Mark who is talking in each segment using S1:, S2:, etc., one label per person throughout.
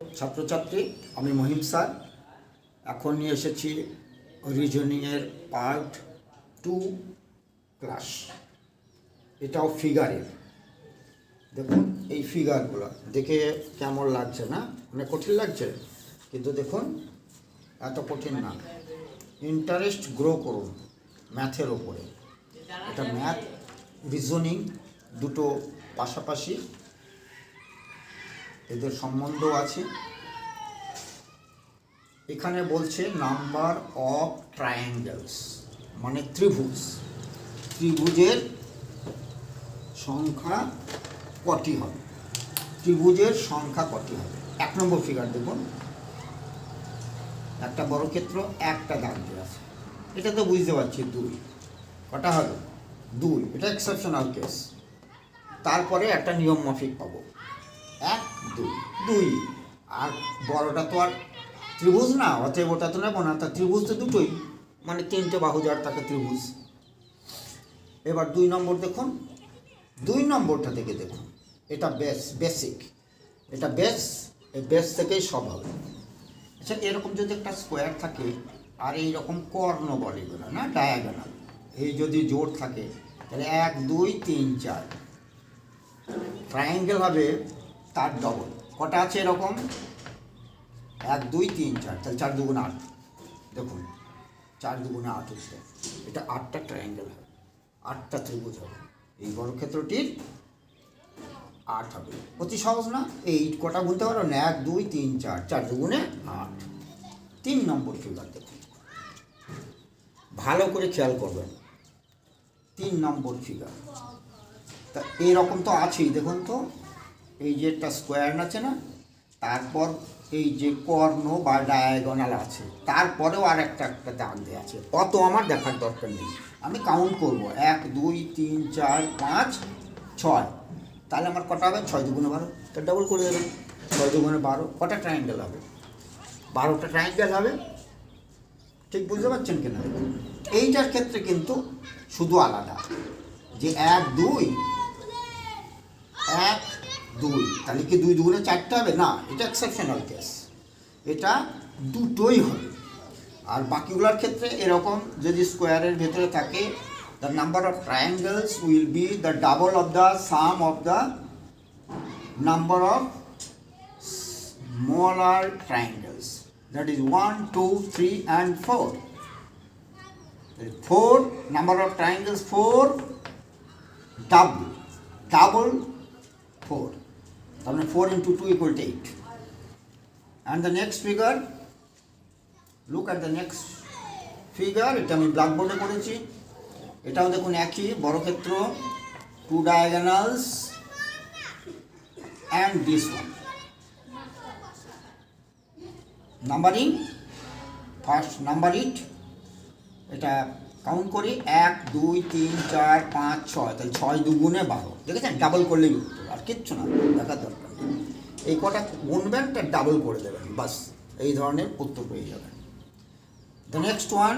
S1: ছাত্রছাত্রী, আমি মহিম স্যার। এখন নিয়ে এসেছি রিজনিংয়ের পার্ট টু ক্লাস। এটাও ফিগারের দেখুন, এই ফিগারগুলো দেখে কেমন লাগছে, না? মানে কঠিন লাগছে? কিন্তু দেখুন, এত কঠিন না। ইন্টারেস্ট গ্রো করুন ম্যাথের ওপরে এটা ম্যাথ রিজনিং দুটো পাশাপাশি এদের সম্বন্ধও আছে। এখানে বলছে নাম্বার অফ ট্রায়াঙ্গেলস মানে ত্রিভুজ। ত্রিভুজের সংখ্যা কটি হবে? ত্রিভুজের সংখ্যা কটি হবে? এক নম্বর ফিগার দেখুন। একটা বড় ক্ষেত্র, একটা দাগ দিয়ে আছে। এটা তো বুঝতে পারছি, দুই। কটা হবে? দুই। এটা এক্সেপশনাল কেস তারপরে একটা নিয়ম মাফিক পাবো। দুই। দুই। আর বড়টা তো আর ত্রিভুজ না, অতএব ওটা তো নেব না, তা ত্রিভুজ তো দুটোই। মানে তিনটে বাহু যার তাকে ত্রিভুজ। এবার দুই নম্বর দেখুন। দুই নম্বরটা থেকে দেখুন। এটা বেস বেসিক এটা বেস এই বেস থেকেই সব হবে। আচ্ছা এরকম যদি একটা স্কোয়ার থাকে, আর এই রকম কর্ণ বলে না? ডায়াগোনাল এই যদি জোর থাকে, তাহলে এক, দুই, তিন, চার। ট্রায়াঙ্গেল হবে তার ডবল কটা আছে এরকম? এক, দুই, তিন, চার। তাহলে চার দুগুণে আট। দেখুন, চার দুগুণে আট হচ্ছে। এটা আটটা ট্রায়াঙ্গেল হবে। আটটা ত্রিভুজ হবে। এই বর্গক্ষেত্রটির আট হবে। অতি সহজ না? এই কটা বলতে পারো না? এক, দুই, তিন, চার। চার দুগুণে আট। তিন নম্বর ফিগার দেখুন। ভালো করে খেয়াল করবেন। তিন নম্বর ফিগার তা এরকম তো আছেই। দেখুন তো। এই যে একটা স্কোয়ার আছে না, তারপর এই যে কর্ণ বা ডায়াগোনাল আছে, তারপরেও আর একটা একটা দাগ দেওয়া আছে। অত আমার দেখার দরকার নেই। আমি কাউন্ট করব। এক, দুই, তিন, চার, পাঁচ, ছয়। তাহলে আমার কটা হবে? ছয় দুগুণে বারো। তা ডবল করে দেবেন ছয় দুগুণে বারো। কটা ট্রায়াঙ্গেল হবে? বারোটা ট্রায়াঙ্গেল হবে? ঠিক বুঝতে পারছেন কিনা? এইটার ক্ষেত্রে কিন্তু শুধু আলাদা। যে এক, দুই, এক দুই। তাহলে কি দুই দুগুণে চারটে হবে? না, এটা এক্সেপশনাল কেস এটা দুটোই হবে। আর বাকিগুলোর ক্ষেত্রে এরকম যদি স্কোয়ারের ভেতরে থাকে the number of triangles will be the double of the sum of the number of smaller triangles. That is 1 2 3 and 4 4 number of triangles 4 double double 4 তাহলে 4 into 2 equal to 8 and the next figure look at the next figure এটা আমি ব্ল্যাকবোর্ডে করেছি। এটাও দেখুন একই বর্গক্ষেত্র two diagonals and this one. Numbering first number it এটা কাউন্ট করি, এক, দুই, তিন, চার, পাঁচ, ছয়, তাহলে ছয় দুগুণে বারো। দেখেছেন? ডাবল করলেই উত্তর, আর কিচ্ছু না, দেখার দরকার এই কটা গুনবেন তার ডাবল করে দেবেন, বাস, এই ধরনের উত্তর পেয়ে যাবেন। The next one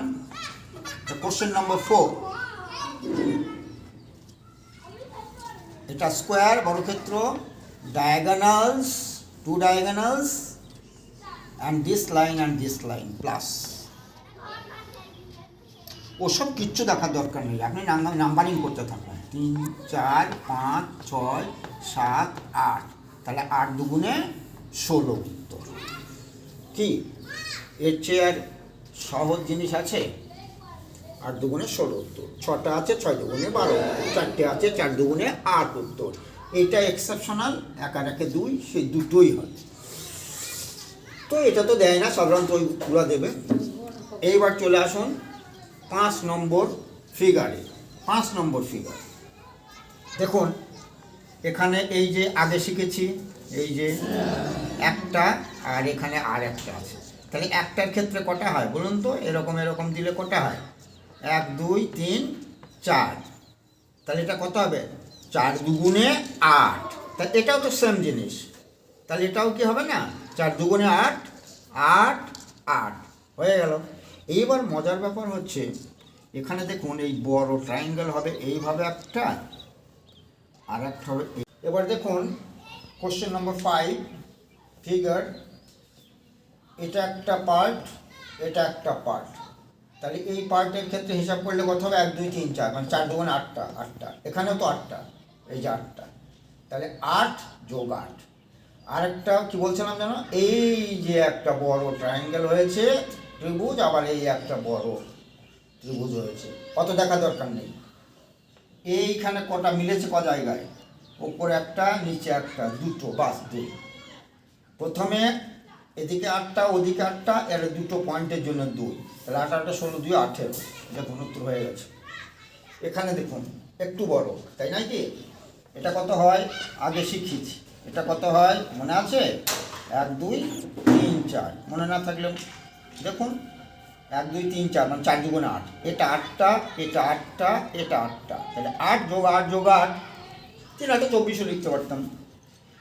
S1: the question number four এটা স্কোয়ার বর্গক্ষেত্র diagonals two diagonals and this line and this line, plus ওসব কিচ্ছু দেখার দরকার নেই। আপনি নাম্বারিং করতে থাকুন। তিন, চার, পাঁচ, ছয়, সাত, আট। তাহলে আট দুগুণে ষোলো উত্তর। কি? এর চেয়ে আর সহজ জিনিস আছে? আট দুগুণে ষোলো উত্তর। ছটা আছে, ছয় দুগুণে বারো চারটে আছে, চার দুগুণে আট উত্তর। এটা এক্সেপশনাল এক একে দুই সেই দুটোই হয়। তো এটা তো দেয় না সাধারণত ওইগুলো দেবে। এইবার চলে আসুন। পাঁচ নম্বর ফিগারে পাঁচ নম্বর ফিগার দেখুন, এখানে এই যে আগে শিখেছি, এই যে একটা আর এখানে আর একটা আছে। তাহলে একটার ক্ষেত্রে কটা হয় বলুন তো? এরকম এরকম দিলে কটা হয়? এক, দুই, তিন, চার। তাহলে এটা কত হবে? চার দুগুণে আট। তা এটাও তো সেম জিনিস। তাহলে এটাও কি হবে না? চার দুগুণে আট আট আট। হয়ে গেল। এইবার মজার ব্যাপার হচ্ছে, এখানে দেখুন এই বড় ট্রায়াঙ্গেল হবে, এইভাবে একটা, আর একটা হবে এবার দেখুন কোশ্চেন নম্বর ফাইভ ফিগার এটা একটা পার্ট এটা একটা পার্ট তাহলে এই পার্টের ক্ষেত্রে হিসাব করলে কত হবে? এক, দুই, তিন, চার মানে চার দুগুণ আটটা আটটা। এখানেও তো আটটা, এই যে আটটা। তাহলে আট যোগ আট। আরেকটা কি বলছিলাম জানো এই যে একটা বড় ট্রায়াঙ্গেল হয়েছে ত্রিভুজ, আবার এই একটা বড় ত্রিভুজ হয়েছে অত দেখা দরকার নেই। এইখানে কটা মিলেছে ক জায়গায়? ওপরে একটা, নিচে একটা, দুটো, বাস দুই প্রথমে এদিকে আটটা, ওদিকে আটটা, এর দুটো পয়েন্টের জন্য দুই। তাহলে আট আটটা ষোলো, দুই, আঠেরো। দেখুন উত্তর হয়ে গেছে। এখানে দেখুন, একটু বড়, তাই নয় কি? এটা কত হয়? আগে শিখিয়েছি। এটা কত হয়? মনে আছে? এক, দুই, তিন, চার। মনে না থাকলে দেখুন, এক, দুই, তিন, চার মানে চার দুগুণে আট। এটা আটটা এটা আটটা এটা আটটা। তাহলে আট যোগ আট যোগ আট, তিন আটটা চব্বিশও লিখতে পারতাম।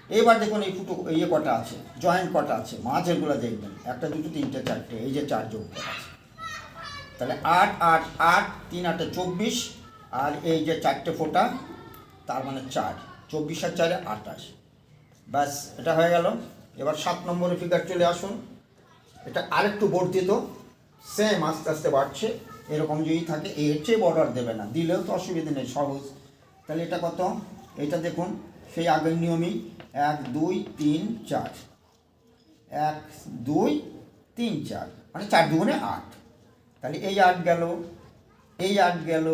S1: এবার দেখুন এই ফুটো ইয়ে কটা আছে জয়েন্ট কটা আছে, মাঝেরগুলো দেখবেন। একটা, দুটো, তিনটে, চারটে, এই যে চার যোগ করা আছে। তাহলে আট আট আট, তিন, আটে চব্বিশ, আর এই যে চারটে ফোঁটা, তার মানে চার। চব্বিশ আর চারে আটাশ ব্যাস, এটা হয়ে গেল। এবার সাত নম্বরের ফিগার চলে আসুন। এটা আরেকটু বর্ধিত সেম আস্তে আস্তে বাড়ছে, এরকম যদি থাকে এর চেয়ে বর্ডার দেবে না, দিলেও তো অসুবিধা নেই, সহজ। তাহলে এটা কত? এটা দেখুন, সেই আগের নিয়মই, এক, দুই, তিন, চার। এক, দুই, তিন, চার মানে চার দুগুণে আট। তাহলে এই আট গেল, এই আট গেল,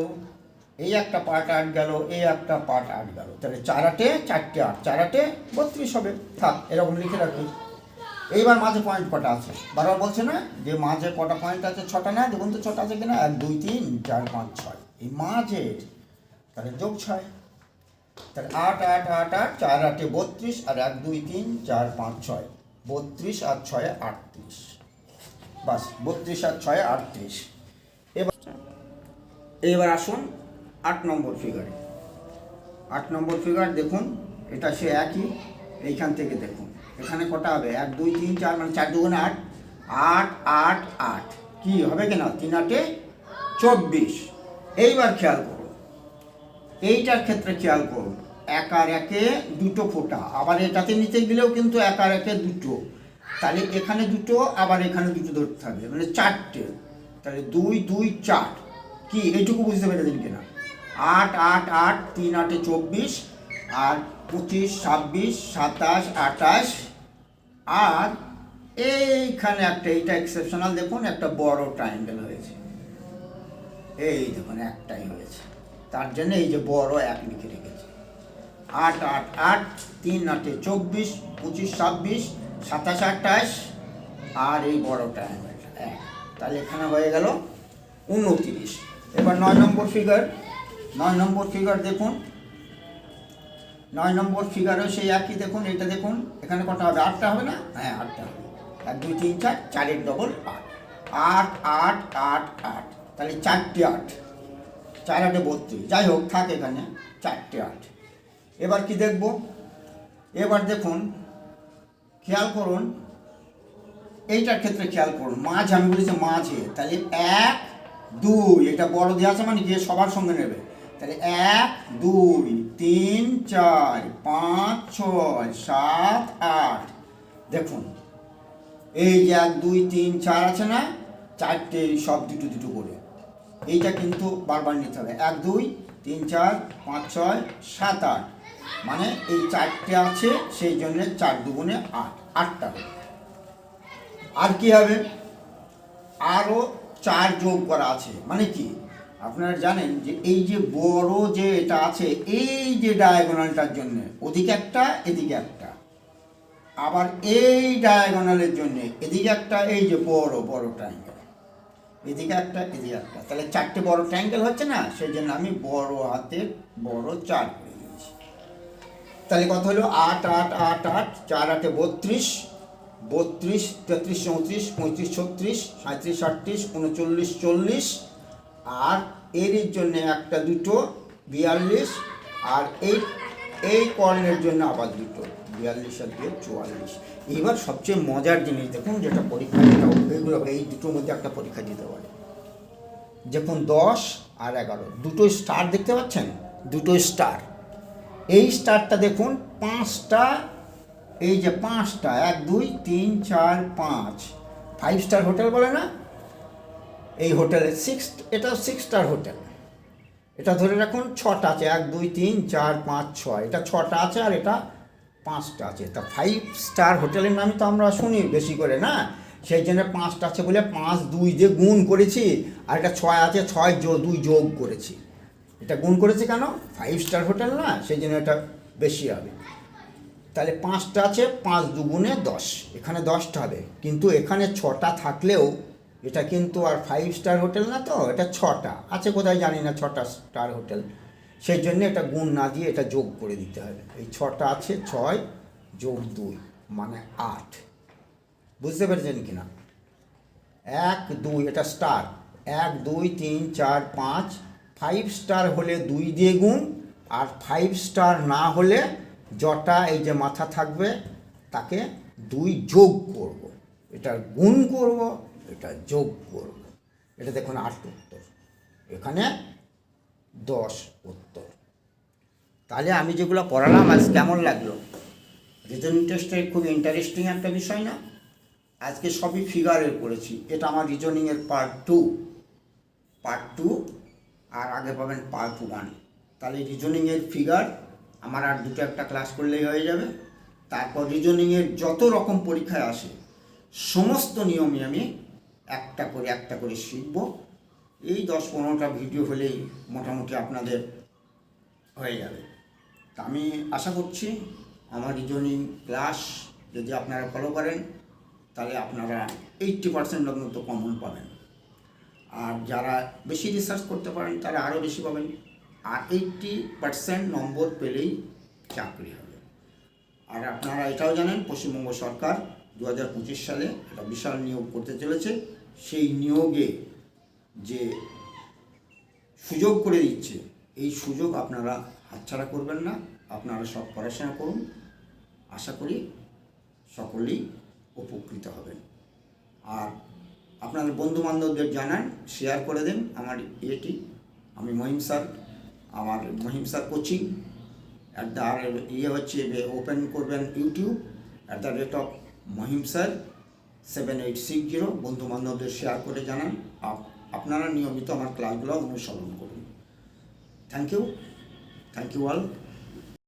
S1: এই একটা পার্ট আট গেল, এই একটা পার্ট আট গেল। তাহলে চার আটে চারটে আট, চার আটে বত্রিশ হবে। থাক, এরকম লিখে রাখি। এইবার মাঝে পয়েন্ট কটা আছে? বারবার বলছে না যে মাঝে কটা পয়েন্ট আছে? ছটা না, দেখুন তো ছটা আছে কিনা? এক, দুই, তিন, চার, পাঁচ, ছয়। এই মাঝের, তাহলে যোগ ছয়। তাহলে আট আট আট আট, চার, আটে বত্রিশ, আর এক, দুই, তিন, চার, পাঁচ, ছয়। বত্রিশ আর ছয়ে, আটত্রিশ। বাস, বত্রিশ আর ছয়ে, আটত্রিশ। এবার এবার আসুন আট নম্বর ফিগারে আট নম্বর ফিগার দেখুন, এটা সে একই, এইখান থেকে দেখুন। এখানে কটা হবে? এক, দুই, তিন, চার মানে চার দুগুণে আট। আট আট আট। কি হবে কিনা? তিন আটে চব্বিশ। এইবার খেয়াল করুন। এইটার ক্ষেত্রে খেয়াল করুন। এক আর একে দুটো ফোঁটা। আবার এটাতে নিতে গেলেও কিন্তু এক আর একে দুটো। তাহলে এখানে দুটো, আবার এখানে দুটো ধরতে থাকবে মানে চারটে। তাহলে দুই দুই, চার। কি? এইটুকু বুঝতে পেরেছেন কিনা? আট আট আট, তিন আটে চব্বিশ। আর পঁচিশ, ছাব্বিশ, সাতাশ, আঠাশ। আর এইখানে একটা, এইটা এক্সেপশনাল দেখুন, একটা বড় ট্রায়াঙ্গেল হয়েছে। এই দেখুন, একটাই হয়েছে। তার জন্য এই যে বড় এক লিখে রেখেছে। আট আট আট, তিন, আটে চব্বিশ, পঁচিশ, ছাব্বিশ, সাতাশ, আঠাশ। আর এই বড় ট্রায়াঙ্গেলটা এক। তাহলে এখানে হয়ে গেল উনত্রিশ। এবার নয় নম্বর ফিগার নয় নম্বর ফিগার দেখুন। নয় নম্বর ফিগারও সেই একই, দেখুন এটা দেখুন, এখানে কটা হবে? আটটা হবে না? হ্যাঁ আটটা হবে। এক, দুই, তিন, চার, চারের ডবল আট। আট আট আট আট। তাহলে চারটে আট। চার আটে বত্রিশ। যাই হোক, থাক এখানে। চারটে আট। এবার কি দেখব? এবার দেখুন, খেয়াল করুন, এইটার ক্ষেত্রে খেয়াল করুন। মাঝ, আমি বলেছি মাঝে। তাহলে এক, দুই। এটা বড় দেওয়া আছে মানে গিয়ে সবার সঙ্গে নেবে। তাহলে এক, দুই। তিন, চার, পাঁচ, ছয়, সাত, আট। দেখুন, এই যে এক, দুই, তিন, চার আছে না, চারটে সব দুটো দুটো করে। এইটা কিন্তু বারবার নিতে হবে। এক, দুই, তিন, চার, পাঁচ, ছয়, সাত, আট। মানে এই চারটে আছে, সেই জন্য চার দুগুণে আট, আটটা আর কি হবে? আরও চার যোগ করা আছে। মানে কি? আপনারা জানেন যে এই যে বড় যে এটা আছে, এই যে ডায়াগোনালটার জন্য, ওদিকে একটা, এদিকে একটা। আবার এই ডায়াগোনালের জন্য, এদিকে একটা, এই যে বড় বড় ট্রায়াঙ্গেল এদিকে একটা এদিকে একটা। তাহলে চারটে বড় ট্রায়াঙ্গেল হচ্ছে না? সেই জন্য আমি বড় হাতের বড় চার করে দিয়েছি। তাহলে কত হলো? আট আট আট আট, চার, আটে বত্রিশ বত্রিশ, তেত্রিশ, চৌত্রিশ, পঁয়ত্রিশ, ছত্রিশ সাঁত্রিশ আটত্রিশ, উনচল্লিশ, চল্লিশ আর এর জন্য একটা দুটো বিয়াল্লিশ, আর এই এই কর্ণের জন্য আবার দুটো, বিয়াল্লিশ আর দিয়ে চুয়াল্লিশ। এবার সবচেয়ে মজার জিনিস দেখুন, যেটা পরীক্ষা দিতে এইগুলো এই দুটোর মধ্যে একটা পরীক্ষা দিতে পারে দেখুন দশ আর এগারো, দুটো স্টার দেখতে পাচ্ছেন? দুটো স্টার এই স্টারটা দেখুন, পাঁচটা, এই যে পাঁচটা, এক, দুই, তিন, চার, পাঁচ। ফাইভ স্টার হোটেল বলে না? এই হোটেলে সিক্স এটা সিক্স স্টার হোটেল। এটা ধরে রাখুন ছটা আছে, এক, দুই, তিন, চার, পাঁচ, ছয়। এটা ছটা আছে আর এটা পাঁচটা আছে। তা ফাইভ স্টার হোটেলের নামই তো আমরা শুনি বেশি করে, না? সেই জন্য পাঁচটা আছে বলে পাঁচ, দুই দিয়ে গুণ করেছি আর এটা ছয় আছে, ছয় জো দুই যোগ করেছি। এটা গুণ করেছি কেন? ফাইভ স্টার হোটেল না, সেই জন্য এটা বেশি হবে। তাহলে পাঁচটা আছে, পাঁচ দুগুণে দশ। এখানে দশটা হবে। কিন্তু এখানে ছটা থাকলেও এটা কিন্তু আর ফাইভ স্টার হোটেল না তো, এটা ছটা। আছে কোথায় জানি না ছটা স্টার হোটেল সেই জন্য এটা গুণ না দিয়ে এটা যোগ করে দিতে হবে। এই ছটা আছে, ছয় যোগ দুই মানে আট। বুঝতে পেরেছেন কি না এক, দুই, এটা স্টার এক, দুই, তিন, চার, পাঁচ ফাইভ স্টার হলে দুই দিয়ে গুণ, আর ফাইভ স্টার না হলে জটা এই যে মাথা থাকবে, তাকে দুই যোগ করব। এটা গুণ করব। এটা যোগ করব। এটা দেখুন আট উত্তর। এখানে দশ উত্তর। তাহলে আমি যেগুলো পড়ালাম আজ কেমন লাগল? রিজনিং টেস্টের খুব ইন্টারেস্টিং একটা বিষয় না? আজকে সবই ফিগারের করেছি। এটা আমার রিজনিংয়ের পার্ট টু পার্ট টু আর আগে পাবেন পার্ট ওয়ান তাহলে রিজনিংয়ের ফিগার আমার আর দুটো একটা ক্লাস করলেই হয়ে যাবে। তারপর রিজনিংয়ের যত রকম পরীক্ষায় আসে, সমস্ত নিয়মই আমি একটা করে একটা করে শিখব। এই দশ পনেরোটা ভিডিও হলেই মোটামুটি আপনাদের হয়ে যাবে। তা আমি আশা করছি আমার রিজনিং ক্লাস যদি আপনারা ফলো করেন, তাহলে আপনারা এইট্টি পার্সেন্ট মতো কমন পাবেন। আর যারা বেশি রিসার্চ করতে পারেন, তারা আরও বেশি পাবেন। আর এইট্টি পার্সেন্ট নম্বর পেলেই চাকরি হবে। আর আপনারা এটাও জানেন, পশ্চিমবঙ্গ সরকার দু হাজার পঁচিশ সালে একটা বিশাল নিয়োগ করতে চলেছে। সেই নিয়োগে যে সুযোগ করে দিচ্ছে, এই সুযোগ আপনারা হাতছাড়া করবেন না। আপনারা সব পড়াশোনা করুন। আশা করি সকলেই উপকৃত হবেন। আর আপনার বন্ধু বান্ধবদের জানান শেয়ার করে দেন আমার ইয়েটি। আমি মহিম স্যার, আমার Mahim sir coaching at the আর ইয়ে হচ্ছে ওপেন করবেন YouTube at the rate of Mahim sir. Seven eight six zero বন্ধু বান্ধবদের শেয়ার করে জানান। আপ- আপনারা নিয়মিত আমার ক্লাসগুলো অনুসরণ করুন। Thank you thank you all